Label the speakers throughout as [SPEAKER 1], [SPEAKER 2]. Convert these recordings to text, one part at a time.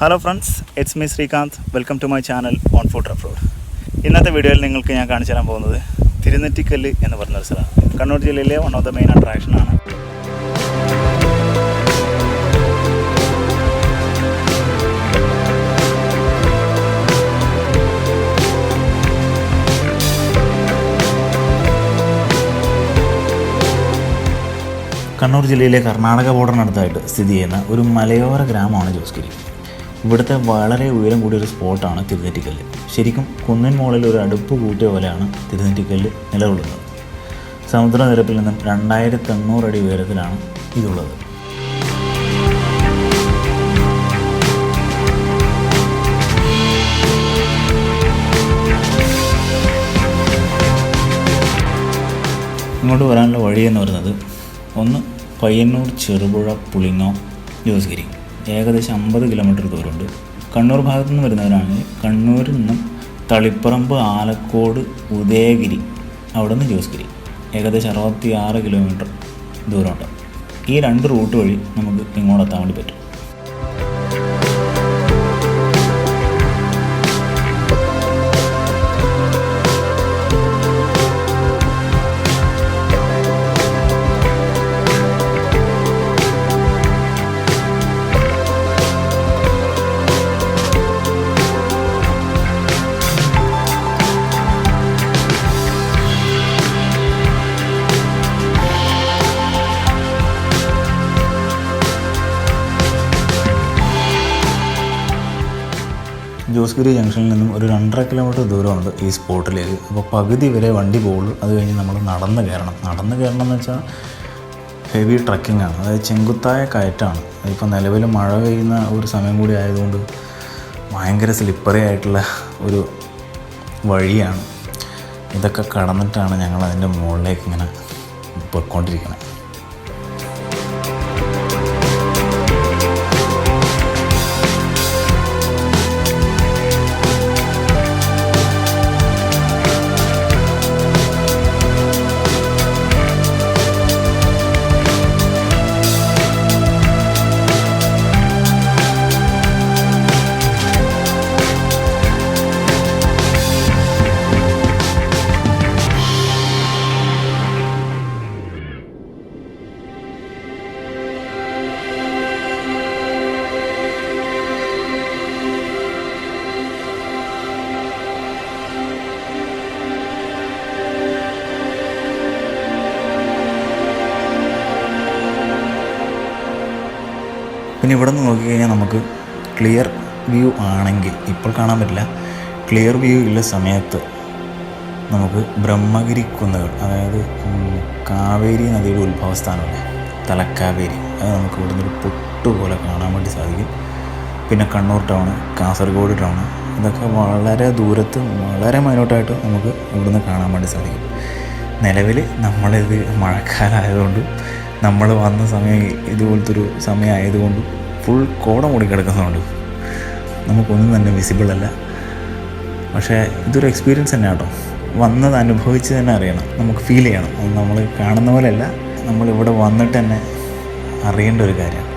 [SPEAKER 1] Hello friends it's me Srikanth welcome to my channel on food rough road ഇന്നത്തെ വീഡിയോയിൽ നിങ്ങൾക്ക് ഞാൻ കാണിച്ചു തരാൻ പോകുന്നത് തിരുനെറ്റിക്കല്ല് എന്ന് പറഞ്ഞൊരു സ്ഥലമാണ്. കണ്ണൂർ ജില്ലയിലെ വൺ ഓഫ് ദ മെയിൻ അട്രാക്ഷനാണ് കണ്ണൂർ ജില്ലയിലെ കർണാടക ബോർഡറിനടുത്തായിട്ട് സ്ഥിതി ചെയ്യുന്ന ഒരു മലയോര ഗ്രാമമാണ് ജോസ്ഗിരി. ഇവിടുത്തെ വളരെ ഉയരം കൂടിയൊരു സ്പോട്ടാണ് തിരുനെറ്റിക്കല്ല്. ശരിക്കും കുന്നിൻ മുകളിൽ ഒരു അടുപ്പ് കൂട്ടിയ പോലെയാണ് തിരുനെറ്റിക്കല്ല് നിലകൊള്ളുന്നത്. സമുദ്രനിരപ്പിൽ നിന്നും രണ്ടായിരത്തി എണ്ണൂറ് അടി ഉയരത്തിലാണ് ഇതുള്ളത്. ഇങ്ങോട്ട് വരാനുള്ള വഴി എന്ന് പറയുന്നത് ഒന്ന് പയ്യന്നൂർ ചെറുപുഴ പുളിങ്ങോ ജോസ്ഗിരി ഏകദേശം അമ്പത് കിലോമീറ്റർ ദൂരമുണ്ട്. കണ്ണൂർ ഭാഗത്തു നിന്ന് വരുന്നവരാണെങ്കിൽ കണ്ണൂരിൽ നിന്നും തളിപ്പറമ്പ് ആലക്കോട് ഉദയഗിരി അവിടെ നിന്ന് ജോസ്ഗിരി. ഏകദേശം അറുപത്തി ആറ് കിലോമീറ്റർ ദൂരമുണ്ട്. ഈ രണ്ട് റൂട്ട് വഴി നമുക്ക് ഇങ്ങോട്ടെത്താൻ വേണ്ടി പറ്റും. ജോസ്ഗിരി ജംഗ്ഷനിൽ നിന്നും ഒരു രണ്ടര കിലോമീറ്റർ ദൂരമുണ്ട് ഈ സ്പോട്ടിലേക്ക്. അപ്പോൾ പകുതി വരെ വണ്ടി പോകുള്ളൂ. അത് കഴിഞ്ഞ് നമ്മൾ നടന്ന് കയറണം. നടന്ന് കയറണം എന്ന് വെച്ചാൽ ഹെവി ട്രക്കിംഗ് ആണ്. അതായത് ചെങ്കുത്തായ കയറ്റാണ്. ഇപ്പോൾ നിലവിൽ മഴ പെയ്യുന്ന ഒരു സമയം കൂടി ആയതുകൊണ്ട് ഭയങ്കര സ്ലിപ്പറി ആയിട്ടുള്ള ഒരു വഴിയാണ്. ഇതൊക്കെ കടന്നിട്ടാണ് ഞങ്ങൾ അതിന്റെ മുകളിലേക്ക് ഇങ്ങനെ പൊയ്ക്കൊണ്ടിരിക്കുന്നത് പിന്നെ ഇവിടെ നിന്ന് നോക്കിക്കഴിഞ്ഞാൽ നമുക്ക് ക്ലിയർ വ്യൂ ആണെങ്കിൽ ഇപ്പോൾ കാണാൻ പറ്റില്ല. ക്ലിയർ വ്യൂ ഉള്ള സമയത്ത് നമുക്ക് ബ്രഹ്മഗിരി കുന്നുകൾ അതായത് കാവേരി നദിയുടെ ഉത്ഭവസ്ഥാനമല്ലേ? തലക്കാവേരി. അത് നമുക്ക് ഇവിടെ നിന്നൊരു പൊട്ടുപോലെ കാണാൻ വേണ്ടി സാധിക്കും. പിന്നെ കണ്ണൂർ ടൗൺ കാസർഗോഡ് ടൗൺ ഇതൊക്കെ വളരെ ദൂരത്ത് വളരെ മൈനോട്ടായിട്ട് നമുക്ക് ഇവിടുന്ന് കാണാൻ വേണ്ടി സാധിക്കും. നിലവിൽ നമ്മളിത് മഴക്കാലമായതുകൊണ്ടും നമ്മൾ വന്ന സമയം ഇതുപോലത്തെ ഒരു സമയം ആയതുകൊണ്ടും ഫുൾ കോട മൂടി കിടക്കുന്നുണ്ട് നമുക്കൊന്നും തന്നെ വിസിബിൾ അല്ല. പക്ഷേ ഇതൊരു എക്സ്പീരിയൻസ് തന്നെ കേട്ടോ. വന്നത് അനുഭവിച്ച് തന്നെ അറിയണം. നമുക്ക് ഫീൽ ചെയ്യണം. അത് നമ്മൾ കാണുന്ന പോലെയല്ല നമ്മളിവിടെ വന്നിട്ട് തന്നെ അറിയേണ്ട ഒരു കാര്യമാണ്.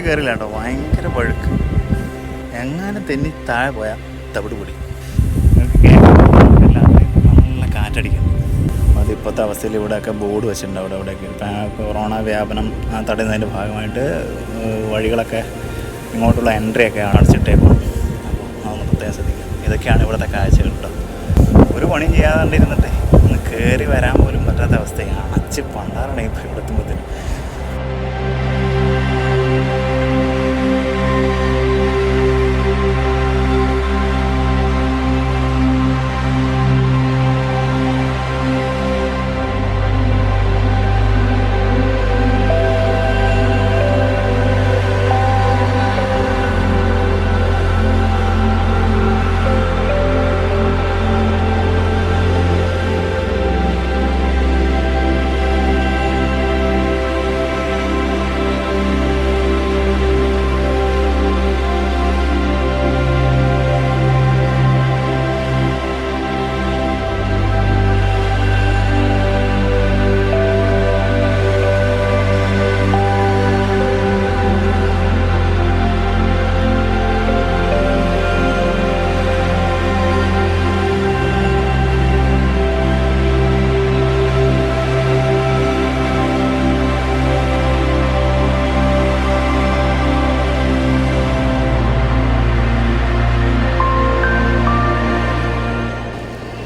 [SPEAKER 1] മണ്ടേ കയറില്ല കേട്ടോ ഭയങ്കര പഴുക്ക്. എങ്ങാനും തെന്നി താഴെ പോയാൽ തവിട് പൊടി. നല്ല കാറ്റടിക്കും. അതിപ്പോഴത്തെ അവസ്ഥയിൽ ഇവിടെയൊക്കെ ബോർഡ് വെച്ചിട്ടുണ്ട്. അവിടെ ഇവിടെയൊക്കെ. ഇപ്പം കൊറോണ വ്യാപനം തടയുന്നതിന്റെ ഭാഗമായിട്ട് വഴികളൊക്കെ ഇങ്ങോട്ടുള്ള എൻട്രി ഒക്കെ അടച്ചിട്ടേക്കും അപ്പോൾ അതൊന്ന് പ്രത്യേകം ശ്രദ്ധിക്കുക. ഇതൊക്കെയാണ് ഇവിടുത്തെ കാഴ്ചകൾ കേട്ടോ ഒരു പണിയും ചെയ്യാതെ ഒന്ന് കയറി വരാൻ പോലും പറ്റാത്ത അവസ്ഥയാണ്. അച്ഛൻ പണ്ടാറാണ് ഇപ്പോൾ ഇവിടെ എത്തുമ്പോഴത്തേനും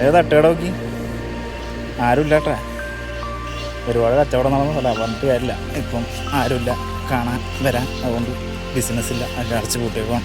[SPEAKER 1] ഏതാ തട്ടുകട നോക്കി? ആരുമില്ല കേട്ടാ ഒരുപാട് കച്ചവടം നടന്ന സ്ഥലമാണ് പറഞ്ഞിട്ട് കാര്യമില്ല. ഇപ്പം ആരുമില്ല കാണാൻ വരാൻ. അതുകൊണ്ട് ബിസിനസ്സില്ല ഒക്കെ അടച്ചു കൂട്ടിയേക്കും